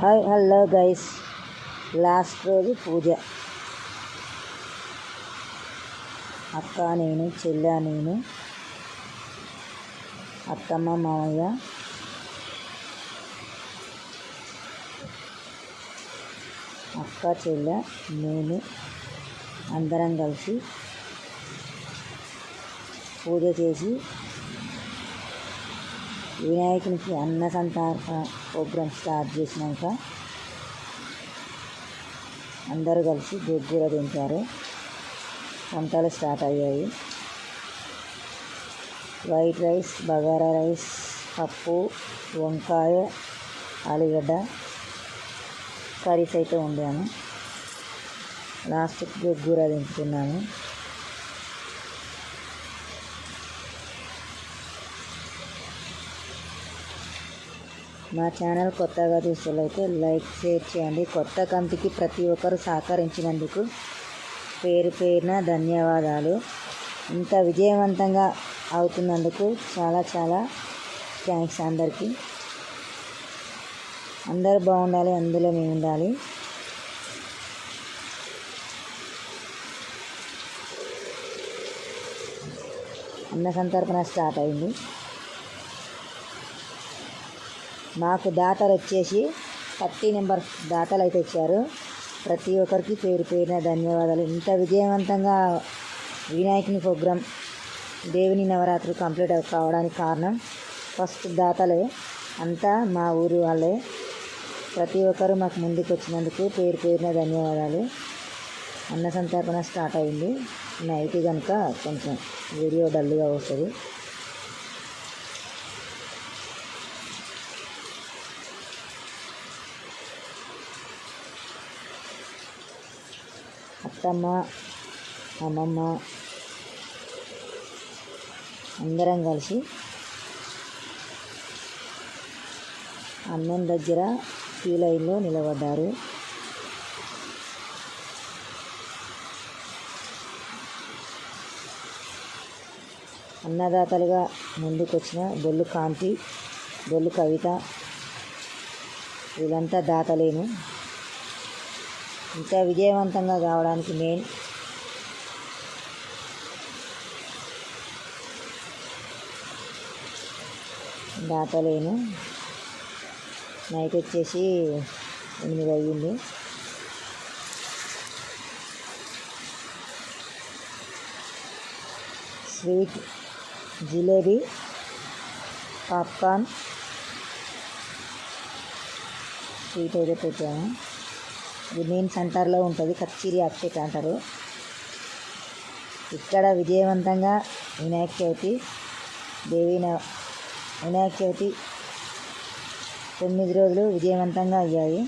Hi hello guys. Last రోజు పూజ. అక్క నేను చెల్ల నేను అత్తమ్మ మామయ్య. అక్క చెల్లె నేను అందరం కలిసి పూజ చేసి వినాయకునికి అన్న సంతర్పణ ప్రోగ్రామ్ స్టార్ట్ చేసినాక అందరూ కలిసి గొగ్గుర తింటారు. వంటలు స్టార్ట్ అయ్యాయి. వైట్ రైస్ బగారా రైస్ పప్పు వంకాయ ఆలుగడ్డ కర్రీస్ అయితే వండాను. లాస్ట్కి గొగ్గుర తింటున్నాను. మా ఛానల్ కొత్తగా చూసేలైతే లైక్ షేర్ చేయండి. కొత్త కంతికి ప్రతి ఒక్కరు సహకరించినందుకు పేరు పేరున ధన్యవాదాలు. ఇంత విజయవంతంగా అవుతున్నందుకు చాలా చాలా థ్యాంక్స్ అందరికీ. అందరూ బాగుండాలి అందులో మేము ఉండాలి. అన్న సంతర్పణ స్టార్ట్ అయింది. మాకు దాతలు వచ్చేసి థర్టీ నెంబర్ దాతలు అయితే ఇచ్చారు ప్రతి ఒక్కరికి పేరు పేరున ధన్యవాదాలు. ఇంత విజయవంతంగా వినాయకుని ప్రోగ్రాం దేవుని నవరాత్రి కంప్లీట్ కావడానికి కారణం ఫస్ట్ దాతలే. అంతా మా ఊరు వాళ్ళే. ప్రతి ఒక్కరు మాకు ముందుకు వచ్చినందుకు పేరు పేరున ధన్యవాదాలు. అన్న సంతర్పణ స్టార్ట్ అయింది. నైట్ కనుక కొంచెం వీడియో డల్గా వస్తుంది. అత్తమ్మ అమ్మమ్మ అందరం కలిసి అన్నం దగ్గర క్యూ లైన్లో నిలబడ్డారు. అన్నదాతలుగా ముందుకొచ్చిన బొల్లు కాంతి బొల్లు కవిత వీళ్ళంతా దాతలేను. ఇంకా విజయవంతంగా కావడానికి మెయిన్. దాతలేను. నైట్ వచ్చేసి ఎనిమిది అయ్యింది. Sweet jalebi popcorn. స్వీట్ అయితే పెట్టాము నేమ్ సెంటర్లో ఉంటుంది కచ్చిరి అక్షేట్ అంటారు. ఇక్కడ విజయవంతంగా వినాయక చవితి దేవి వినాయక చవితి తొమ్మిది రోజులు విజయవంతంగా అయ్యాయి.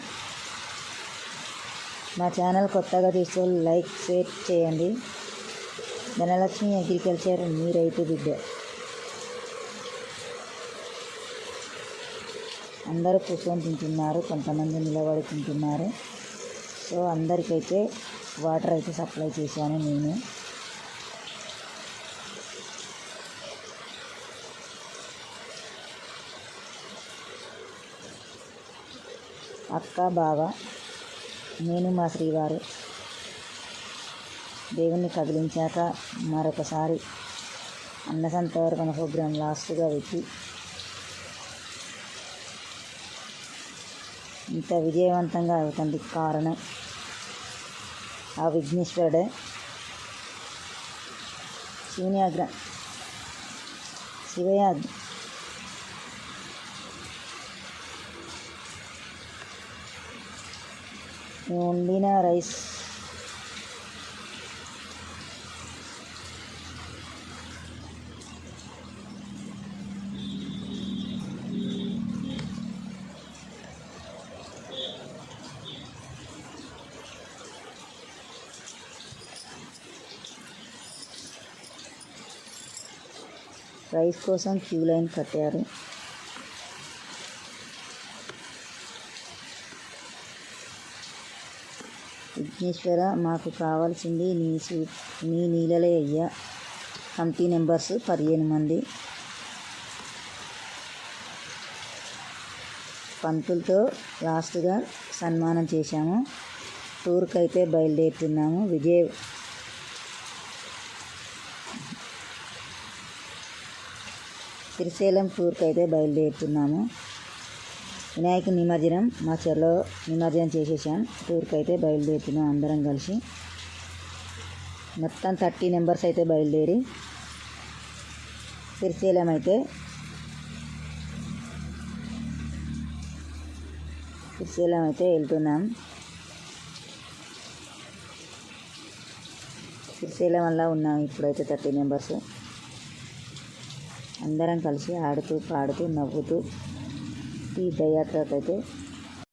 మా ఛానల్ కొత్తగా తీసుకొని లైక్ షేర్ చేయండి. ధనలక్ష్మి అగ్రికల్చర్ మీ రైతు బిడ్డ. అందరూ కూర్చొని తింటున్నారు కొంతమంది నిలబడి తింటున్నారు సో అందరికైతే వాటర్ అయితే సప్లై చేశాను నేను. అక్క బావ నేను మా శ్రీవారు దేవుణ్ణి కదిలించాక మరొకసారి అన్నసంతవరకు ప్రోగ్రాం లాస్ట్గా పెట్టి ఇంత విజయవంతంగా అవుతుంది కారణం ఆ విఘ్నేశ్వరుడే. శివుని అగ్ర ఉండిన రైస్ రైస్ కోసం క్యూ లైన్ కట్టారు. విఘ్నేశ్వర మాకు కావాల్సింది నీ సూ నీ నీళ్ళలే అయ్యా. కమిటీ నెంబర్స్ పదిహేను మంది. పంతులతో లాస్ట్గా సన్మానం చేశాము. టూర్కి అయితే బయలుదేరుతున్నాము. విజయ్ శ్రీశైలం టూర్కి అయితే బయలుదేరుతున్నాము. వినాయక నిమజ్జనం మా చెరలో నిమజ్జనం చేసేసాం. టూర్కి అయితే బయలుదేరుతున్నాం అందరం కలిసి. మొత్తం థర్టీ మెంబర్స్ అయితే బయలుదేరి శ్రీశైలం అయితే శ్రీశైలం అయితే వెళ్తున్నాం. శ్రీశైలం వల్ల ఉన్నాం ఇప్పుడైతే థర్టీ మెంబర్స్. అందరం కలిసి ఆడుతూ పాడుతూ నవ్వుతూ ఈ అయితే